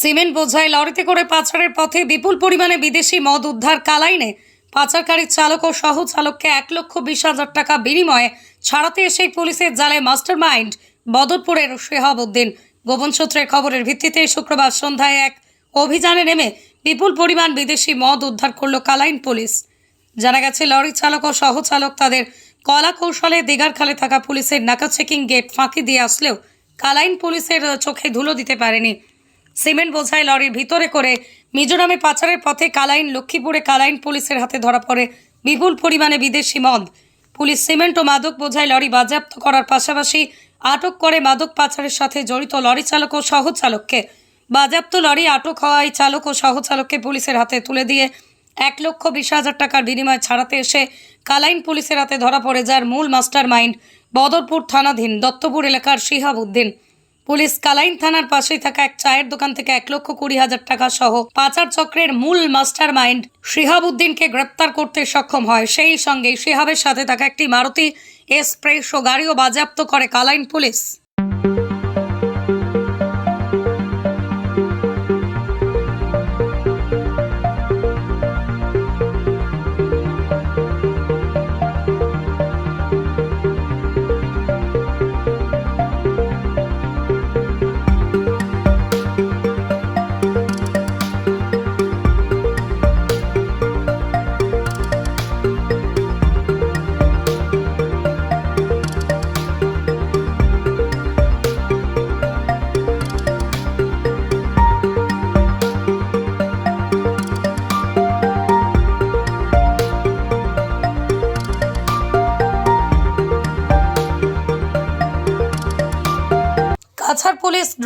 Cement বোঝাই লরিতে করে পাচারের পথে বিপুল পরিমাণে বিদেশি মদ উদ্ধার কালাইনে। পাচারকারী চালক ও সহ চালককে এক লক্ষ বিশ হাজার টাকা বিনিময়ে ছাড়াতে এসে পুলিশের জালে মাস্টার মাইন্ড বদরপুরের শেহাব উদ্দিন গোপন সূত্রের খবরের ভিত্তিতে শুক্রবার সন্ধ্যায় এক অভিযানে নেমে বিপুল পরিমাণ বিদেশি মদ উদ্ধার করল কালাইন পুলিশ। জানা গেছে, লরি চালক ও সহ চালক তাদের কলা কৌশলে দিঘার খালে থাকা পুলিশের নাকা চেকিং গেট ফাঁকি দিয়ে আসলেও কালাইন পুলিশের চোখে ধুলো দিতে পারেনি। সিমেন্ট বোঝাই লরির ভিতরে করে মিজোরামে পাচারের পথে কালাইন, লক্ষ্মীপুরে কালাইন পুলিশের হাতে ধরা পড়ে বিপুল পরিমাণে বিদেশি মদ। পুলিশ সিমেন্ট ও মাদক বোঝাই লরি বাজেয়াপ্ত করার পাশাপাশি আটক করে মাদক পাচারের সাথে জড়িত লরি চালক ও সহ চালককে বাজেয়াপ্ত লরি আটক হওয়ায় চালক ও সহ চালককে পুলিশের হাতে তুলে দিয়ে এক লক্ষ বিশ হাজার টাকার বিনিময়ে ছাড়াতে এসে কালাইন পুলিশের হাতে ধরা পড়ে যার মূল মাস্টার মাইন্ড বদরপুর থানাধীন দত্তপুর এলাকার শিহাব উদ্দিন। পুলিশ কালাইন থানার পাশেই থাকা এক চায়ের দোকান থেকে এক লক্ষ কুড়ি হাজার টাকা সহ পাচার চক্রের মূল মাস্টার মাইন্ড শিহাব উদ্দিনকে গ্রেপ্তার করতে সক্ষম হয়। সেই সঙ্গে শিহাবের সাথে থাকা একটি মারুতি এক্সপ্রেস ও গাড়িও বাজেয়াপ্ত করে কালাইন পুলিশ।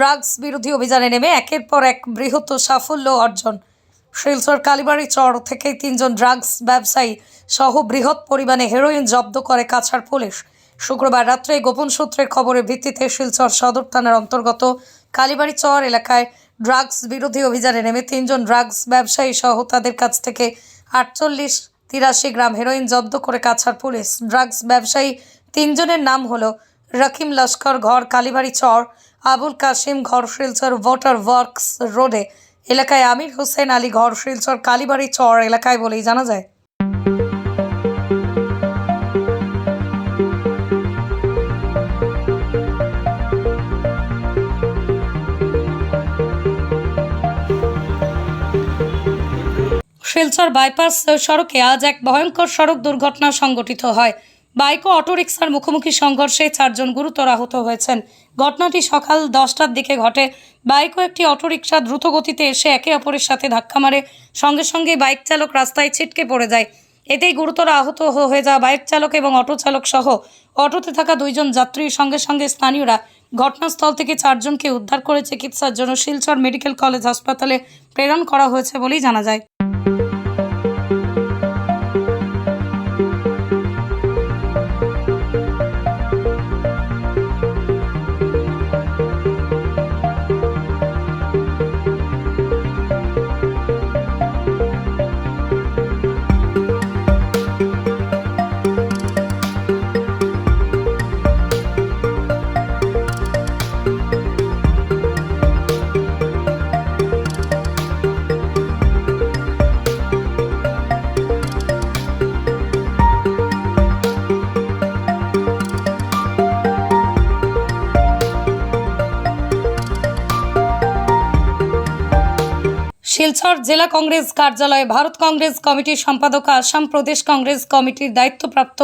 ড্রাগস বিরোধী অভিযানে নেমে একের পর এক বৃহৎ সাফল্য অর্জন। শিলচর কালীবাড়ি চর থেকে তিনজন ড্রাগস ব্যবসায়ী সহ বৃহৎ পরিমাণে হেরোইন জব্দ করে কাছাড় পুলিশ। শুক্রবার রাত্রে গোপন সূত্রের খবরের ভিত্তিতে শিলচর সদর থানার অন্তর্গত কালীবাড়ি চর এলাকায় ড্রাগস বিরোধী অভিযানে নেমে তিনজন ড্রাগস ব্যবসায়ী সহ তাদের কাছ থেকে আটচল্লিশ তিরাশি গ্রাম হেরোইন জব্দ করে কাছাড় পুলিশ। ড্রাগস ব্যবসায়ী তিনজনের নাম হলো রকিম লস্কর ঘর, কালীবাড়ি চর আবুল কাশিম ঘর শিলচর ওয়াটার ওয়ার্কস রোডে, এলাকায় আমির হোসেন আলী ঘর শিলচর কালীবাড়ি চর এলাকায় বলেই জানা যায়। শিলচর বাইপাস সড়কে আজ এক ভয়ঙ্কর সড়ক দুর্ঘটনা সংঘটিত হয়। বাইক ও অটোরিকশার মুখোমুখি সংঘর্ষে চারজন গুরুতর আহত হয়েছেন। ঘটনাটি সকাল দশটার দিকে ঘটে। বাইক ও একটি অটোরিকশা দ্রুত গতিতে এসে একে অপরের সাথে ধাক্কা মারে। সঙ্গে সঙ্গে বাইক চালক রাস্তায় ছিটকে পড়ে যায়। এতেই গুরুতর আহত হয়ে যাওয়া বাইক চালক এবং অটো চালক সহ অটোতে থাকা দুইজন যাত্রীর সঙ্গে সঙ্গে স্থানীয়রা ঘটনাস্থল থেকে চারজনকে উদ্ধার করে চিকিৎসার জন্য শিলচর মেডিকেল কলেজ হাসপাতালে প্রেরণ করা হয়েছে বলেই জানা যায়। শিলচর জেলা কংগ্রেস কার্যালয়ে ভারত কংগ্রেস কমিটির সম্পাদক আসাম প্রদেশ কংগ্রেস কমিটির দায়িত্বপ্রাপ্ত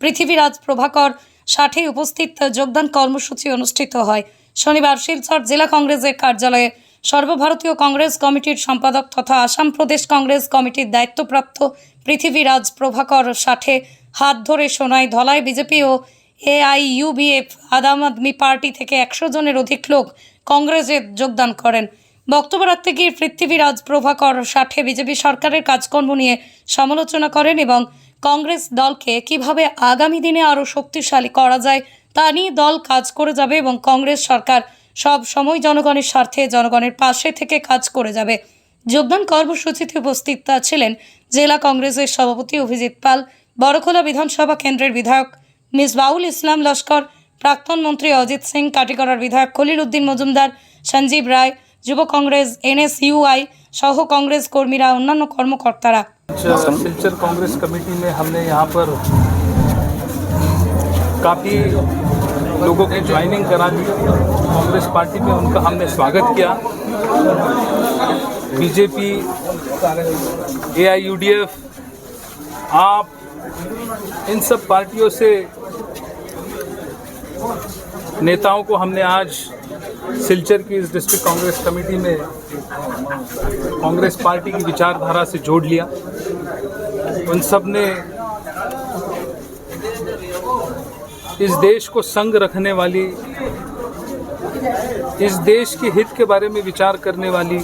পৃথিবীরাজ প্রভাকর ষাটে উপস্থিত যোগদান কর্মসূচি অনুষ্ঠিত হয়। শনিবার শিলচর জেলা কংগ্রেসের কার্যালয়ে সর্বভারতীয় কংগ্রেস কমিটির সম্পাদক তথা আসাম প্রদেশ কংগ্রেস কমিটির দায়িত্বপ্রাপ্ত পৃথিবীরাজ প্রভাকর ষাটে হাত ধরে শোনায় ধলাই বিজেপি ও এআইইউবিএফ আদাম আদমি পার্টি থেকে একশো জনের অধিক লোক কংগ্রেসে যোগদান করেন। বক্তব্য রাখতে গিয়ে পৃথিবীরাজ প্রভাকর ষাটে বিজেপি সরকারের কাজকর্ম নিয়ে সমালোচনা করেন এবং কংগ্রেস দলকে কীভাবে আগামী দিনে আরও শক্তিশালী করা যায় তা নিয়ে দল কাজ করে যাবে এবং কংগ্রেস সরকার সব সময় জনগণের স্বার্থে জনগণের পাশে থেকে কাজ করে যাবে। যোগদান কর্মসূচিতে উপস্থিত ছিলেন জেলা কংগ্রেসের সভাপতি অভিজিৎ পাল, বড়খোলা বিধানসভা কেন্দ্রের বিধায়ক মিস বাউল ইসলাম লস্কর, প্রাক্তন মন্ত্রী অজিত সিং, কাটিগড়ার বিধায়ক খলিল উদ্দিন মজুমদার, সঞ্জীব রায় যুব কংগ্রেস এনএসইউআই সহ কংগ্রেস কর্মীরা অন্যান্য কর্মকর্তারা सिलचर कांग्रेस कमेटी में हमने यहाँ पर काफ़ी लोगों की ज्वाइनिंग करा दी कांग्रेस पार्टी में उनका हमने स्वागत किया बीजेपी एआईयूडीएफ आप इन सब पार्टियों से नेताओं को हमने आज सिलचर की इस डिस्ट्रिक्ट कांग्रेस कमेटी में कांग्रेस पार्टी की विचारधारा से जोड़ लिया। उन सबने इस देश को संग रखने वाली, इस देश के हित के बारे में विचार करने वाली,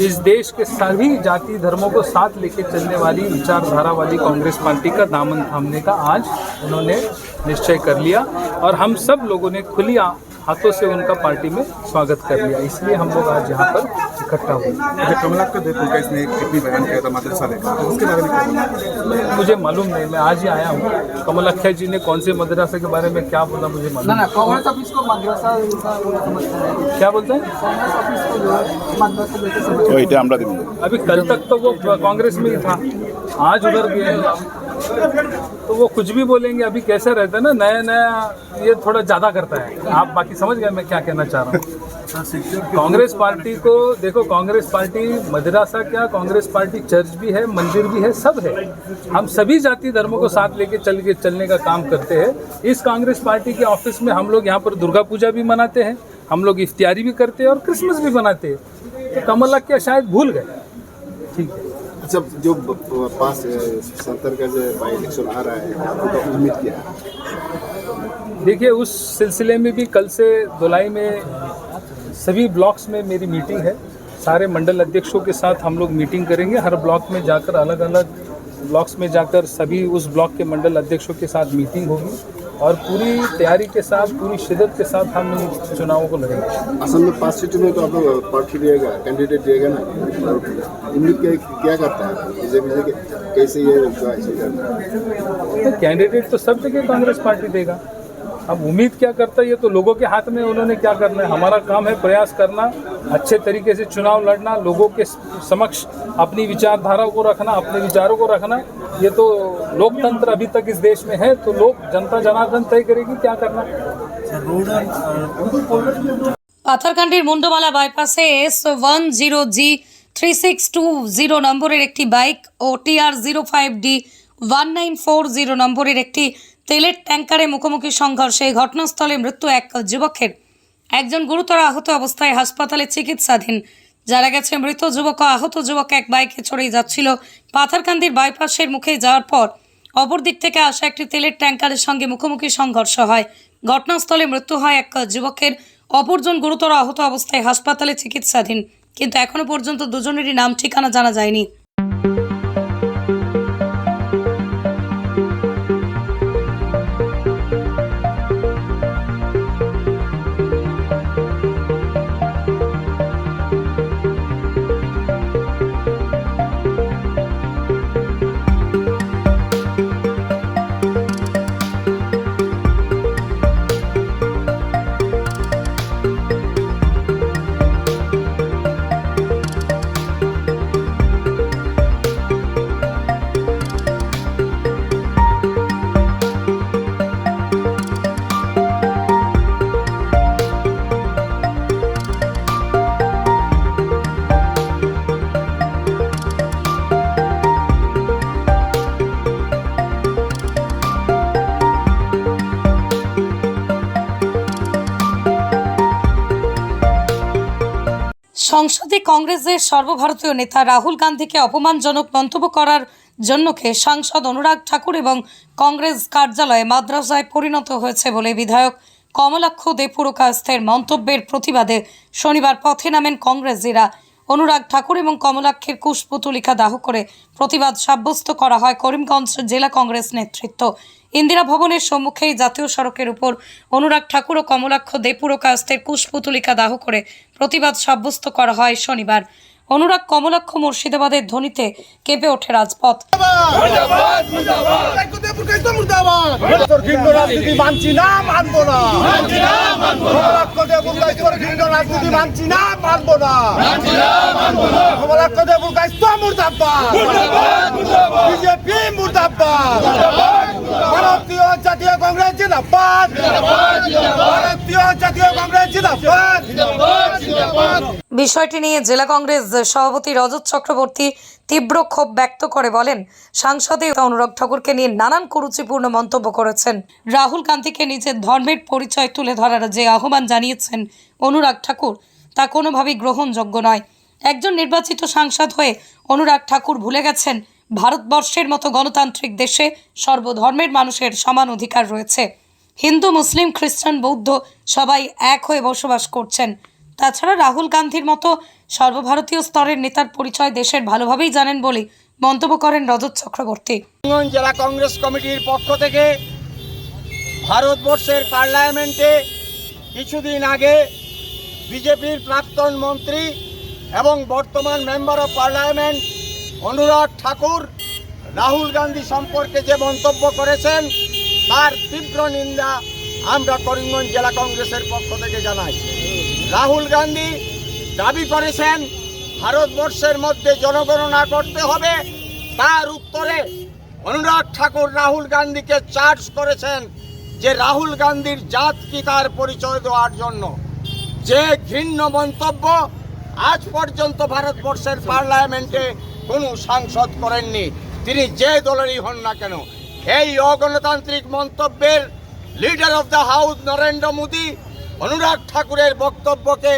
इस देश के सभी जाति धर्मों को साथ लेके चलने वाली विचारधारा वाली कांग्रेस पार्टी का दामन थामने का आज उन्होंने निश्चय कर लिया। और हम सब लोगों ने खुली आ- हाथों से उनका पार्टी में स्वागत कर लिया। इसलिए हम लोग आज यहाँ पर इकट्ठा हुए। अच्छा कमलाक्ष देव इसने कितनी बयान किया था मदरसा देखा। उसके बारे में मुझे मालूम नहीं मैं आज ही आया हूँ। कमलाख्या जी ने कौन से मदरसे के बारे में क्या बोला मुझे मालूम क्या बोलते हैं? अभी कल तक तो वो कांग्रेस में ही था। आज उधर भी तो वो कुछ भी बोलेंगे अभी कैसा रहता है ना नया नया ये थोड़ा ज़्यादा करता है। आप बाकी समझ गए मैं क्या कहना चाह रहा हूँ। कांग्रेस पार्टी को देखो कांग्रेस पार्टी मदरसा क्या कांग्रेस पार्टी चर्च भी है मंदिर भी है सब है। हम सभी जाति धर्मों को साथ लेके चल के चलने का काम करते हैं। इस कांग्रेस पार्टी के ऑफ़िस में हम लोग यहाँ पर दुर्गा पूजा भी मनाते हैं हम लोग इफ्तियारी भी करते हैं और क्रिसमस भी मनाते हैं। तो कमल क्या शायद भूल गए? ठीक है। अच्छा जो पास सत्तर का जो बाई इलेक्शन आ रहा है, उनका उम्मीद क्या है। देखिए, उस सिलसिले में भी कल से धुलाई में सभी ब्लॉक्स में मेरी मीटिंग है। सारे मंडल अध्यक्षों के साथ हम लोग मीटिंग करेंगे। हर ब्लॉक में जाकर अलग अलग ब्लॉक्स में जाकर सभी उस ब्लॉक के मंडल अध्यक्षों के साथ मीटिंग होगी। और पूरी तैयारी के साथ पूरी शिद्दत के साथ हम इन चुनावों को लड़ेंगे। असम में पाँच सीटों में तो आपको पार्टी देगा कैंडिडेट देगा ना। उम्मीद क्या क्या करता है? बीजेपी से कैसे ये तो कैंडिडेट तो सब जगह कांग्रेस पार्टी देगा। अब उम्मीद क्या करता है? ये तो लोगों के हाथ में उन्होंने क्या करना है? हमारा काम है प्रयास करना अच्छे तरीके से चुनाव लड़ना लोगों के समक्ष अपनी विचारधारा को रखना अपने विचारों को रखना ये तो लोकतंत्र अभी तक इस देश में है तो लोग जनता जनार्दन तय करेगी क्या करना পাথারকান্ডির Mundamala বাইপাসে S one zero G three six two zero নম্বরের একটি বাইক ও TR zero five D one nine four zero নম্বরের একটি তেলের ট্যাঙ্কারে মুখোমুখি সংঘর্ষে ঘটনাস্থলে মৃত্যু এক যুবকের একজন গুরুতর আহত অবস্থায় হাসপাতালে চিকিৎসাধীন জানা গেছে, মৃত যুবক ও আহত যুবক এক বাইকে চড়েই যাচ্ছিল। পাথারকান্দির বাইপাসের মুখে যাওয়ার পর অপর দিক থেকে আসা একটি তেলের ট্যাঙ্কারের সঙ্গে মুখোমুখি সংঘর্ষ হয়। ঘটনাস্থলে মৃত্যু হয় এক যুবকের। অপরজন গুরুতর আহত অবস্থায় হাসপাতালে চিকিৎসাধীন। কিন্তু এখনও পর্যন্ত দুজনেরই নাম ঠিকানা জানা যায়নি। সংসদে কংগ্রেসের সর্বভারতীয় নেতা রাহুল গান্ধীকে অপমানজনক মন্তব্য করার জন্যকে সাংসদ অনুরাগ ঠাকুর এবং কংগ্রেস কার্যালয়ে মাদ্রাসায় পরিণত হয়েছে বলে বিধায়ক কমলাক্ষ দে দেপুরকাস্তের মন্তব্যের প্রতিবাদে শনিবার পথে নামেন কংগ্রেসীরা। অনুরাগ ঠাকুর এবং কমলাক্ষের কুশপুতলিকা দাহ করে প্রতিবাদ সাব্যস্ত করা হয় করিমগঞ্জ জেলা কংগ্রেস নেতৃত্ব। ইন্দিরা ভবনের সম্মুখেই জাতীয় সড়কের উপর অনুরাগ ঠাকুর ও কমলাক্ষ দেপুরকাস্তের কুশপুতলিকা দাহ করে প্রতিবাদ সাব্যস্ত করা হয় শনিবার। অনুরাগ কমলাক্ষ মুর্শিদাবাদের ধ্বনিতে কেঁপে ওঠে রাজপথ। ভারতীয় জাতীয় কংগ্রেস জিন্দাবাদ ভারতীয় জাতীয় কংগ্রেস জিন্দাবাদ বিষয়টি নিয়ে জেলা কংগ্রেস সভাপতি রজত চক্রবর্তী তীব্র ক্ষোভ ব্যক্ত করে বলেন, সাংসদে অনুরাগ ঠাকুরকে নিয়ে নানান কুরুচিপূর্ণ মন্তব্য করেছেন। রাহুল গান্ধীকে নিজের ধর্মের পরিচয় তুলে ধরার যে আহ্বান জানিয়েছেন অনুরাগ ঠাকুর, তা কোনোভাবেই গ্রহণযোগ্য নয়। একজন নির্বাচিত সাংসদ হয়ে অনুরাগ ঠাকুর ভুলে গেছেন, ভারতবর্ষের মতো গণতান্ত্রিক দেশে সর্বধর্মের মানুষের সমান অধিকার রয়েছে। হিন্দু, মুসলিম, খ্রিস্টান, বৌদ্ধ সবাই এক হয়ে বসবাস করছেন। তাছাড়া রাহুল গান্ধীর মতো সর্বভারতীয় স্তরের নেতার পরিচয় দেশের ভালোভাবেই জানেন বলে মন্তব্য করেন রজত চক্রবর্তী। জেলা কংগ্রেস কমিটির পক্ষ থেকে ভারতবর্ষের পার্লামেন্টে কিছুদিন আগে বিজেপির প্রাক্তন মন্ত্রী এবং বর্তমান member of parliament Anurag Thakur Rahul Gandhi সম্পর্কে যে মন্তব্য করেছেন, তার তীব্র নিন্দা আমরা করিমগঞ্জ জেলা কংগ্রেসের পক্ষ থেকে জানাই। রাহুল গান্ধী দাবি করেছেন, ভারতবর্ষের মধ্যে জনগণনা করতে হবে। তার উত্তরে অনুরাগ ঠাকুর রাহুল গান্ধীকে চার্জ করেছেন যে রাহুল গান্ধীর জাত কি তার পরিচয় দেওয়ার জন্য। যে ঘৃণ্য মন্তব্য আজ পর্যন্ত ভারতবর্ষের পার্লামেন্টে কোনো সাংসদ করেননি, তিনি যে দলেরই হন না কেন। এই অগণতান্ত্রিক মন্তব্যের leader of the house Narendra Modi, Anurag ঠাকুরের বক্তব্যকে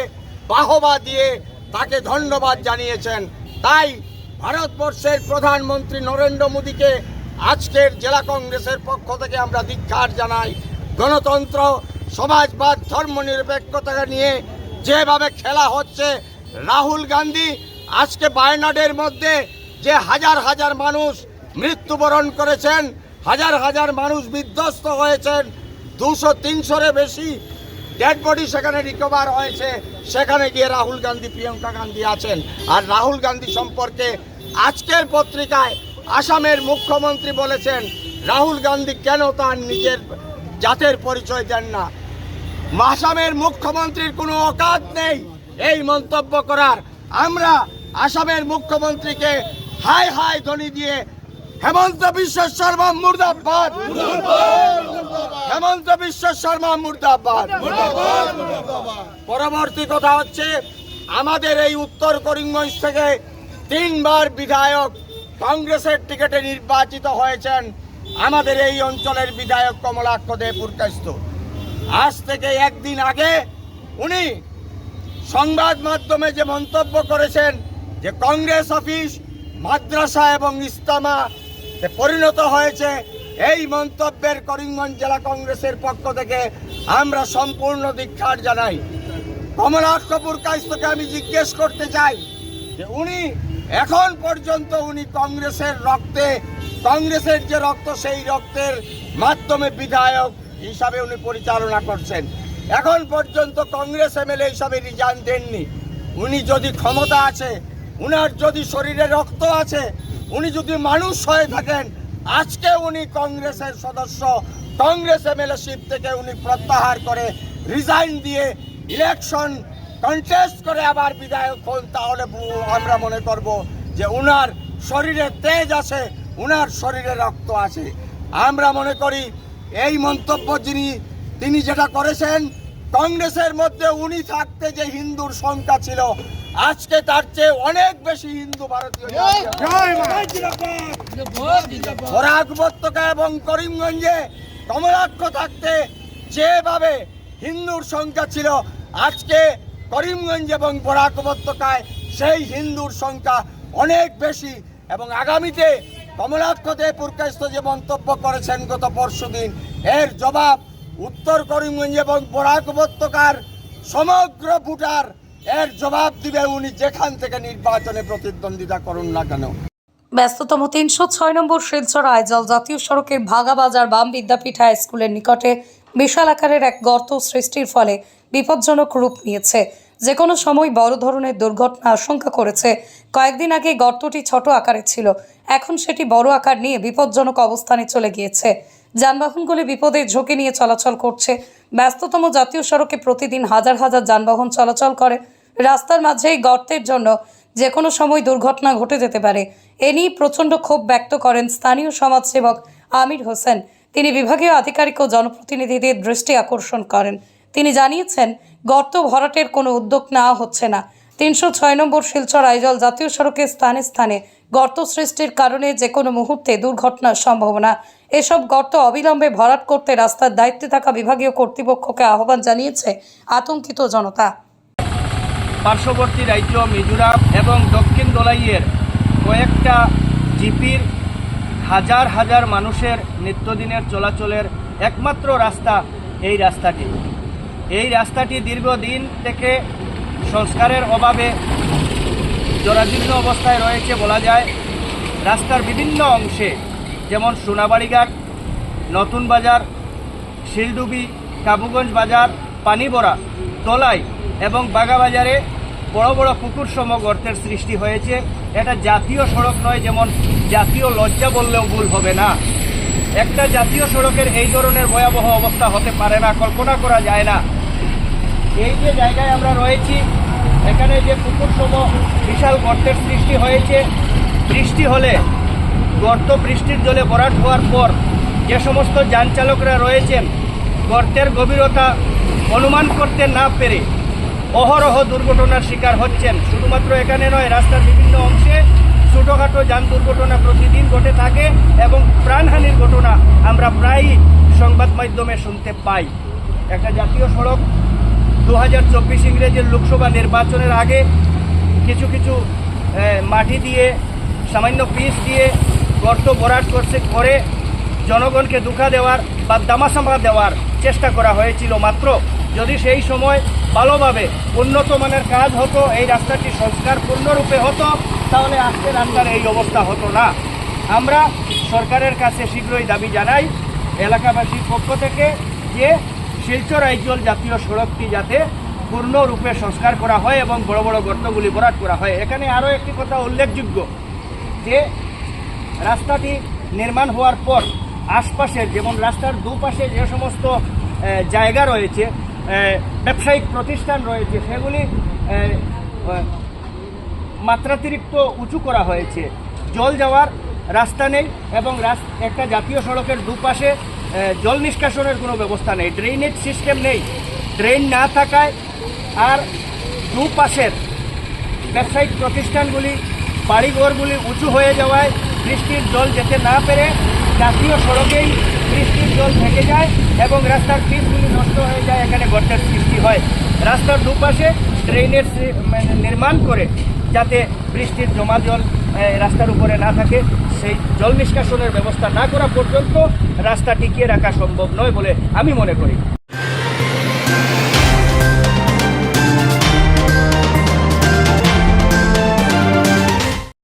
বাহবা দিয়ে তাকে ধন্যবাদ জানিয়েছেন। তাই ভারতবর্ষের প্রধানমন্ত্রী নরেন্দ্র মোদীকে আজকের জেলা কংগ্রেসের পক্ষ থেকে আমরা ধিক্ষার জানাই। গণতন্ত্র, সমাজবাদ ধর্মনিরপেক্ষতাকে নিয়ে যেভাবে খেলা হচ্ছে, রাহুল গান্ধী আজকে বায়নাডের মধ্যে যে হাজার হাজার মানুষ মৃত্যুবরণ করেছেন, হাজার হাজার মানুষ বিধ্বস্ত হয়েছেন, দুশো তিনশোরে বেশি ডেড বডি সেখানে রিকভার হয়েছে। সেখানে গিয়ে রাহুল গান্ধী, প্রিয়াঙ্কা গান্ধী আছেন। আর রাহুল গান্ধী সম্পর্কে আজকের পত্রিকায় আসামের মুখ্যমন্ত্রী বলেছেন, রাহুল গান্ধী কেন তার নিজের জাতের পরিচয় দেন না? আসামের মুখ্যমন্ত্রীর কোনো অকাত নেই এই মন্তব্য করার। আমরা আসামের মুখ্যমন্ত্রীকে হাই হাই ধ্বনি দিয়ে হেমন্ত বিশ্ব শর্মা মুর্দাবাদ! হেমন্ত বিশ্ব শর্মা মুর্দাবাদ। পরবর্তী কথা হচ্ছে আমাদের এই উত্তর করিমগঞ্জ থেকে তিনবার বিধায়ক কংগ্রেসের টিকিটে নির্বাচিত হয়েছেন আমাদের এই অঞ্চলের বিধায়ক কমলাক্ষ দে পুরকাস্ত আজ থেকে একদিন আগে উনি সংবাদ মাধ্যমে যে মন্তব্য করেছেন যে কংগ্রেস অফিস মাদ্রাসা এবং ইস্তামা পরিণত হয়েছে এই মন্তব্যের করিমগঞ্জ জেলা কংগ্রেসের পক্ষ থেকে আমরা সম্পূর্ণ দীক্ষার জানাই। কমলাক্ষ পুরকাস্তকে আমি জিজ্ঞেস করতে চাই যে উনি এখন পর্যন্ত উনি কংগ্রেসের রক্তে, কংগ্রেসের যে রক্ত সেই রক্তের মাধ্যমে বিধায়ক হিসাবে উনি পরিচালনা করছেন। এখন পর্যন্ত কংগ্রেস এমএলএ হিসাবে রিজাইন দেননি। উনি যদি ক্ষমতা আছে, উনার যদি শরীরে রক্ত আছে, উনি যদি মানুষ হয়ে থাকেন আজকে উনি কংগ্রেসের সদস্য, কংগ্রেস এমএলএশিপ থেকে উনি প্রত্যাহার করে রিজাইন দিয়ে ইলেকশন কন্টেস্ট করে আবার বিধায়ক হন, তাহলে আমরা মনে করব যে উনার শরীরে তেজ আছে, উনার শরীরে রক্ত আছে। আমরা মনে করি এই মন্তব্য যিনি, তিনি যেটা করেছেন, কংগ্রেসের মধ্যে উনি থাকতে যে হিন্দুর সংখ্যা ছিল আজকে তার চেয়ে অনেক বেশি হিন্দু ভারতীয় উপত্যকা এবং করিমগঞ্জে কমলাক্ষ থাকতে যেভাবে হিন্দুর সংখ্যা ছিল আজকে করিমগঞ্জ এবং বরাক উপত্যকায় সেই হিন্দুর সংখ্যা অনেক বেশি এবং আগামীতে কমলাক্ষ দে পুরকাস্ত যে মন্তব্য করেছেন গত পরশু দিন এর জবাব উত্তর করিমগঞ্জ এবং বরাক উপত্যকার সমগ্র ভোটার এর জবাব দিবে উনি যেখান থেকে নির্বাচনে প্রতিদ্বন্দ্বিতা করুন না কেন। ব্যস্ততম তিনশো ছয় নম্বর শিলচর আইজল জাতীয় সড়কের ভাগাবাজার বাম বিদ্যাপীঠ হাই স্কুলের নিকটে বিশাল আকারের এক গর্ত সৃষ্টির ফলে বিপজ্জনক রূপ নিয়েছে। যে কোনো সময় বড় ধরনের দুর্ঘটনা আশঙ্কা করেছে। কয়েকদিন আগে গর্তটি ছোট আকারের ছিল। এখন সেটি বড় আকার নিয়ে বিপজ্জনক অবস্থানে চলে গিয়েছে। যানবাহনগুলি বিপদের ঝুঁকি নিয়ে চলাচল করছে। ব্যস্ততম জাতীয় সড়কে প্রতিদিন হাজার হাজার যানবাহন চলাচল করে। রাস্তার মাঝে এই গর্তের জন্য যে কোনো সময় দুর্ঘটনা ঘটে যেতে পারে। এ নিয়ে প্রচণ্ড ক্ষোভ ব্যক্ত করেন স্থানীয় সমাজসেবক আমির হোসেন। তিনি বিভাগীয় আধিকারিক ও জনপ্রতিনিধিদের দৃষ্টি আকর্ষণ করেন। তিনি জানিয়েছেন, গর্ত ভরাটের কোনো উদ্যোগ নেওয়া হচ্ছে না। তিনশো ছয় নম্বর শিলচর আইজল জাতীয় সড়কের স্থানে স্থানে গর্ত সৃষ্টির কারণে যে কোনো মুহূর্তে দুর্ঘটনার সম্ভাবনা। এসব গর্ত অবিলম্বে ভরাট করতে রাস্তার দায়িত্বে থাকা বিভাগীয় কর্তৃপক্ষকে আহ্বান জানিয়েছে আতঙ্কিত জনতা। পার্শ্ববর্তী রাজ্য মিজোরাম এবং দক্ষিণ দোলাইয়ের কয়েকটা জিপির হাজার হাজার মানুষের নিত্যদিনের চলাচলের একমাত্র রাস্তা এই রাস্তাটি। এই রাস্তাটি দীর্ঘদিন থেকে সংস্কারের অভাবে জরাজীর্ণ অবস্থায় রয়েছে বলা যায়। রাস্তার বিভিন্ন অংশে, যেমন সোনাবাড়িঘাট, নতুন বাজার, শিলডুবি, কাবুগঞ্জ বাজার পানিবড়া তলাই এবং বাগাবাজারে বড় বড় পুকুর সম গর্তের সৃষ্টি হয়েছে। এটা জাতীয় সড়ক নয়, যেমন জাতীয় লজ্জা বললেও ভুল হবে না। একটা জাতীয় সড়কের এই ধরনের ভয়াবহ অবস্থা হতে পারে না, কল্পনা করা যায় না। এই যে জায়গায় আমরা রয়েছি এখানে যে পুকুর সম বিশাল গর্তের সৃষ্টি হয়েছে, বৃষ্টি হলে গর্ত বৃষ্টির জলে ভরাট হওয়ার পর যে সমস্ত যান চালকরা রয়েছেন, গর্তের গভীরতা অনুমান করতে না পেরে অহরহ দুর্ঘটনার শিকার হচ্ছেন। শুধুমাত্র এখানে নয়, রাস্তার বিভিন্ন অংশে ছোটোখাটো যান দুর্ঘটনা প্রতিদিন ঘটে থাকে এবং প্রাণহানির ঘটনা আমরা প্রায়ই সংবাদ মাধ্যমে শুনতে পাই। একটা জাতীয় সড়ক দু হাজার চব্বিশ ইংরেজের লোকসভা নির্বাচনের আগে কিছু কিছু মাটি দিয়ে, সামান্য পিস দিয়ে গর্ত ভরাট করছে, করে জনগণকে দুঃখা দেওয়ার বা দামাসামা দেওয়ার চেষ্টা করা হয়েছিল মাত্র। যদি সেই সময় ভালোভাবে উন্নত মানের কাজ হতো, এই রাস্তাটি সংস্কার পূর্ণরূপে হতো, তাহলে আজকে রাস্তার এই অবস্থা হতো না। আমরা সরকারের কাছে শীঘ্রই দাবি জানাই, এলাকাবাসীর পক্ষ থেকে যে শিলচর আইজল জাতীয় সড়কটি যাতে পূর্ণরূপে সংস্কার করা হয় এবং বড় বড় গর্তগুলি ভরাট করা হয়। এখানে আরও একটি কথা উল্লেখযোগ্য যে রাস্তাটি নির্মাণ হওয়ার পর আশপাশের যেমন রাস্তার দুপাশে যে সমস্ত জায়গা রয়েছে ব্যবসায়িক প্রতিষ্ঠান রয়েছে, সেগুলি মাত্রাতিরিক্ত উঁচু করা হয়েছে। জল যাওয়ার রাস্তা নেই এবং একটা জাতীয় সড়কের দুপাশে জল নিষ্কাশনের কোনো ব্যবস্থা নেই ড্রেনেজ সিস্টেম নেই। ড্রেন না থাকায় আর দুপাশের ব্যবসায়িক প্রতিষ্ঠানগুলি, বাড়িঘরগুলি উঁচু হয়ে যাওয়ায় বৃষ্টির জল যেতে না পেরে জাতীয় সড়কেই বৃষ্টির জল থেকে যায় এবং রাস্তার পিচগুলি নষ্ট হয়ে যায়, এখানে গর্তের সৃষ্টি হয়। রাস্তার দুপাশে ড্রেনের মানে নির্মাণ করে যাতে বৃষ্টির জমা জল রাস্তার উপরে না থাকে, সেই জল নিষ্কাশনের ব্যবস্থা না করা পর্যন্ত রাস্তা টিকিয়ে রাখা সম্ভব নয় বলে আমি মনে করি।